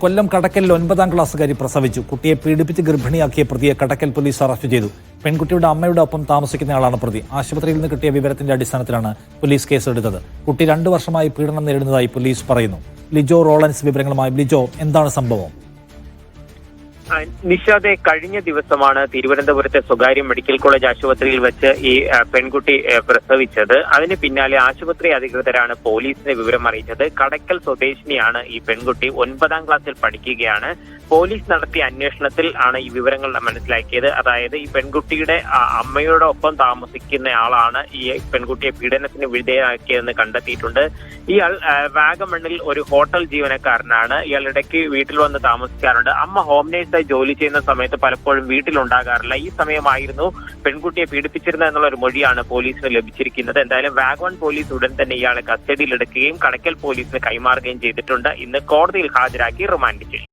കൊല്ലം കടക്കലിൽ ഒൻപതാം ക്ലാസ്സുകാരി പ്രസവിച്ചു. കുട്ടിയെ പീഡിപ്പിച്ച് ഗർഭിണിയാക്കിയ പ്രതിയെ കടക്കൽ പോലീസ് അറസ്റ്റ് ചെയ്തു. പെൺകുട്ടിയുടെ അമ്മയുടെ ഒപ്പം താമസിക്കുന്നയാളാണ് പ്രതി. ആശുപത്രിയിൽ നിന്ന് കിട്ടിയ വിവരത്തിന്റെ അടിസ്ഥാനത്തിലാണ് പോലീസ് കേസെടുത്തത്. കുട്ടി രണ്ടു വർഷമായി പീഡനം നേരിടുന്നതായി പോലീസ് പറയുന്നു. ലിജോ റോളൻസ് വിവരങ്ങളുമായി. ലിജോ എന്താണ് സംഭവം? നിഷാദെ കഴിഞ്ഞ ദിവസമാണ് തിരുവനന്തപുരത്തെ സ്വകാര്യ മെഡിക്കൽ കോളേജ് ആശുപത്രിയിൽ വെച്ച് ഈ പെൺകുട്ടി പ്രസവിച്ചത്. അതിന് പിന്നാലെ ആശുപത്രി അധികൃതരാണ് പോലീസിനെ വിവരം അറിയിച്ചത്. കടക്കൽ സ്വദേശിനിയാണ് ഈ പെൺകുട്ടി. ഒൻപതാം ക്ലാസ്സിൽ പഠിക്കുകയാണ്. പോലീസ് നടത്തിയ അന്വേഷണത്തിൽ ആണ് ഈ വിവരങ്ങൾ മനസ്സിലാക്കിയത്. അതായത് ഈ പെൺകുട്ടിയുടെ അമ്മയോടൊപ്പം താമസിക്കുന്ന ആളാണ് ഈ പെൺകുട്ടിയെ പീഡനത്തിന് വിധേയമാക്കിയതെന്ന് കണ്ടെത്തിയിട്ടുണ്ട്. ഇയാൾ വാഗമണ്ണിൽ ഒരു ഹോട്ടൽ ജീവനക്കാരനാണ്. ഇയാൾ ഇടയ്ക്ക് വീട്ടിൽ വന്ന് താമസിക്കാറുണ്ട്. അമ്മ ഹോം നേഴ്സായി ജോലി ചെയ്യുന്ന സമയത്ത് പലപ്പോഴും വീട്ടിലുണ്ടാകാറില്ല. ഈ സമയമായിരുന്നു പെൺകുട്ടിയെ പീഡിപ്പിച്ചിരുന്നത് എന്നുള്ള ഒരു മൊഴിയാണ് പോലീസിന് ലഭിച്ചിരിക്കുന്നത്. എന്തായാലും വാഗമൺ പോലീസ് ഉടൻ തന്നെ ഇയാളെ കസ്റ്റഡിയിലെടുക്കുകയും കടക്കൽ പോലീസിന് കൈമാറുകയും ചെയ്തിട്ടുണ്ട്. ഇന്ന് കോടതിയിൽ ഹാജരാക്കി റിമാൻഡ് ചെയ്യും.